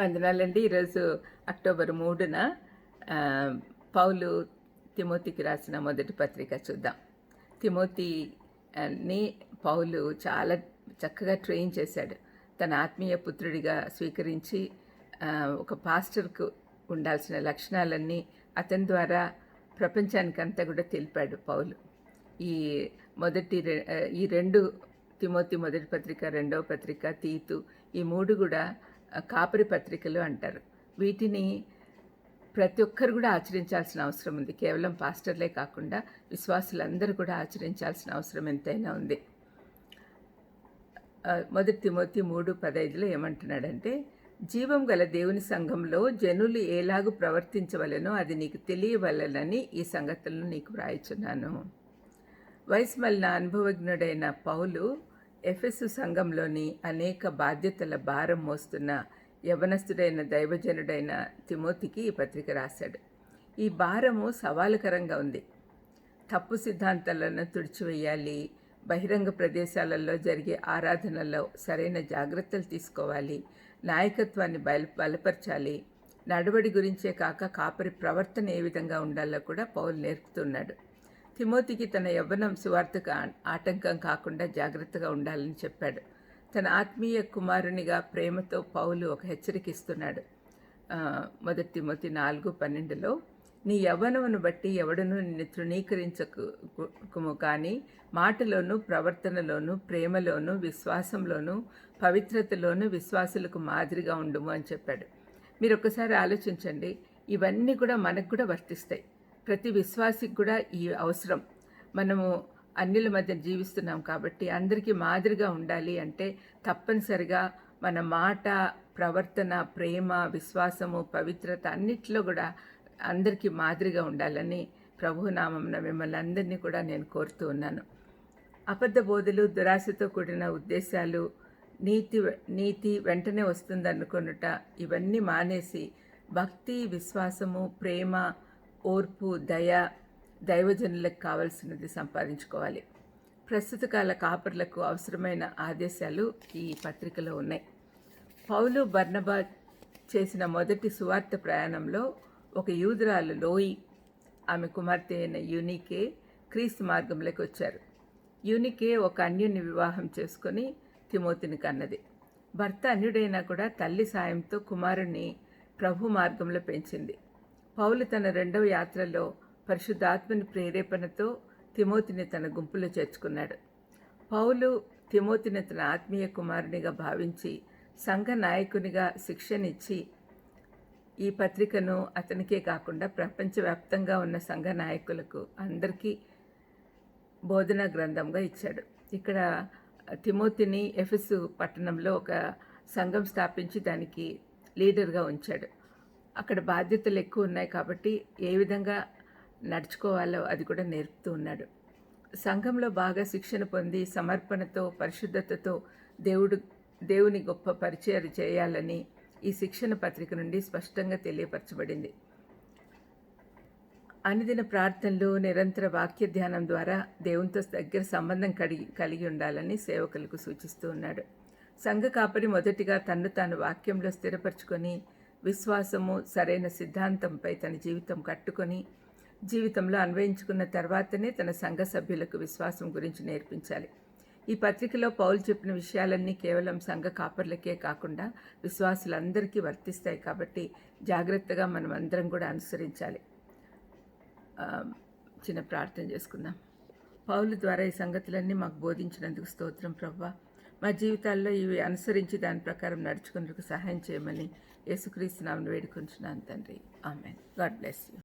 వందనాలండి. ఈరోజు అక్టోబర్ మూడున పౌలు తిమోతికి రాసిన మొదటి పత్రిక చూద్దాం. తిమోతిని పౌలు చాలా చక్కగా ట్రైన్ చేశాడు. తన ఆత్మీయ పుత్రుడిగా స్వీకరించి ఒక పాస్టర్కు ఉండాల్సిన లక్షణాలన్నీ అతని ద్వారా ప్రపంచానికంతా కూడా తెలిపాడు పౌలు. ఈ మొదటి రె- ఈ రెండు తిమోతి మొదటి పత్రిక రెండవ పత్రిక తీతు ఈ మూడు కూడా కాపరి పత్రికలు అంటారు. వీటిని ప్రతి ఒక్కరు కూడా ఆచరించాల్సిన అవసరం ఉంది. కేవలం పాస్టర్లే కాకుండా విశ్వాసులందరూ కూడా ఆచరించాల్సిన అవసరం ఎంతైనా ఉంది. మొదటి తిమోతి మూడు పదైదులో ఏమంటున్నాడంటే జీవం గల దేవుని సంఘంలో జనులు ఎలాగూ ప్రవర్తించవలెనో అది నీకు తెలియవలనని ఈ సంగతులను నీకు వ్రాయిచున్నాను. వయసు మళ్ళీ అనుభవజ్ఞుడైన పౌలు ఎఫెసు సంఘంలోని అనేక బాధ్యతల భారం మోస్తున్న యవనస్తుడైన దైవజనుడైన తిమోతికి ఈ పత్రిక రాశాడు. ఈ భారము సవాలుకరంగా ఉంది. తప్పు సిద్ధాంతాలను తుడిచివేయాలి బహిరంగ ప్రదేశాలలో జరిగే ఆరాధనలో సరైన జాగ్రత్తలు తీసుకోవాలి నాయకత్వాన్ని బయలు బలపరచాలి నడవడి గురించే కాక కాపరి ప్రవర్తన ఏ విధంగా ఉండాలో కూడా పౌలు నేర్పుతున్నాడు. తిమోతికి తన యవ్వనం సువార్తకు ఆటంకం కాకుండా జాగ్రత్తగా ఉండాలని చెప్పాడు. తన ఆత్మీయ కుమారునిగా ప్రేమతో పౌలు ఒక హెచ్చరిక ఇస్తున్నాడు మొదటి తిమోతి నాలుగు పన్నెండులో నీ యవ్వనమును బట్టి ఎవడను నిన్ను తృణీకరించకుము కానీ మాటలోను ప్రవర్తనలోను ప్రేమలోను విశ్వాసంలోను పవిత్రతలోను విశ్వాసులకు మాదిరిగా ఉండుము అని చెప్పాడు. మీరు ఒకసారి ఆలోచించండి ఇవన్నీ కూడా మనకు కూడా వర్తిస్తాయి. ప్రతి విశ్వాసికి కూడా ఈ అవసరం. మనము అన్యుల మధ్య జీవిస్తున్నాం కాబట్టి అందరికీ మాదిరిగా ఉండాలి అంటే తప్పనిసరిగా మన మాట ప్రవర్తన ప్రేమ విశ్వాసము పవిత్రత అన్నిట్లో కూడా అందరికీ మాదిరిగా ఉండాలని ప్రభునామం మిమ్మల్ని అందరినీ కూడా నేను కోరుతూ ఉన్నాను. అబద్ధ బోధలు దురాశతో కూడిన ఉద్దేశాలు నీతి నీతి వెంటనే వస్తుందనుకొనుట ఇవన్నీ మానేసి భక్తి విశ్వాసము ప్రేమ ఓర్పు దయ దైవజనులకు కావలసినది సంపాదించుకోవాలి. ప్రస్తుత కాల కాపర్లకు అవసరమైన ఆదేశాలు ఈ పత్రికలో ఉన్నాయి. పౌలు బర్నబా చేసిన మొదటి సువార్త ప్రయాణంలో ఒక యూదురాలు లోయి ఆమె కుమార్తె అయిన యూనికే క్రీస్తు మార్గంలోకి వచ్చారు. యూనికే ఒక అన్యుని వివాహం చేసుకొని తిమోతిని కన్నది. భర్త అన్యుడైనా కూడా తల్లి సాయంతో కుమారుణ్ణి ప్రభు మార్గంలో పెంచింది. పౌలు తన రెండవ యాత్రలో పరిశుద్ధాత్మని ప్రేరేపణతో తిమోతిని తన గుంపులో చేర్చుకున్నాడు. పౌలు తిమోతిని తన ఆత్మీయ కుమారునిగా భావించి సంఘ నాయకునిగా శిక్షణిచ్చి ఈ పత్రికను అతనికే కాకుండా ప్రపంచవ్యాప్తంగా ఉన్న సంఘ నాయకులకు అందరికీ బోధనా గ్రంథంగా ఇచ్చాడు. ఇక్కడ తిమోతిని ఎఫెసు పట్టణంలో ఒక సంఘం స్థాపించి దానికి లీడర్గా ఉంచాడు. అక్కడ బాధ్యతలు ఎక్కువ ఉన్నాయి కాబట్టి ఏ విధంగా నడుచుకోవాలో అది కూడా నేర్పుతూ ఉన్నాడు. సంఘంలో బాగా శిక్షణ పొంది సమర్పణతో పరిశుద్ధతతో దేవుడు దేవుని గొప్ప పరిచయాలు చేయాలని ఈ శిక్షణ పత్రిక నుండి స్పష్టంగా తెలియపరచబడింది. అనుదిన ప్రార్థనలు నిరంతర వాక్య ధ్యానం ద్వారా దేవునితో దగ్గర సంబంధం కలిగి కలిగి ఉండాలని సేవకులకు సూచిస్తూ ఉన్నాడు. సంఘ కాపరి మొదటిగా తన్ను తాను వాక్యంలో స్థిరపరచుకొని విశ్వాసము సరైన సిద్ధాంతంపై తన జీవితం కట్టుకొని జీవితంలో అన్వయించుకున్న తర్వాతనే తన సంఘ సభ్యులకు విశ్వాసం గురించి నేర్పించాలి. ఈ పత్రికలో పౌలు చెప్పిన విషయాలన్నీ కేవలం సంఘ కాపర్లకే కాకుండా విశ్వాసులందరికీ వర్తిస్తాయి కాబట్టి జాగ్రత్తగా మనం అందరం కూడా అనుసరించాలి. చిన్న ప్రార్థన చేసుకుందాం. పౌలు ద్వారా ఈ సంగతులన్నీ మాకు బోధించినందుకు స్తోత్రం ప్రభావ మా జీవితాల్లో ఇవి అనుసరించి దాని ప్రకారం నడుచుకునేందుకు సహాయం చేయమని యేసుక్రీస్తు నామను వేడుకుంటున్నాను తండ్రి. ఆమె గాడ్ బ్లెస్ యూ.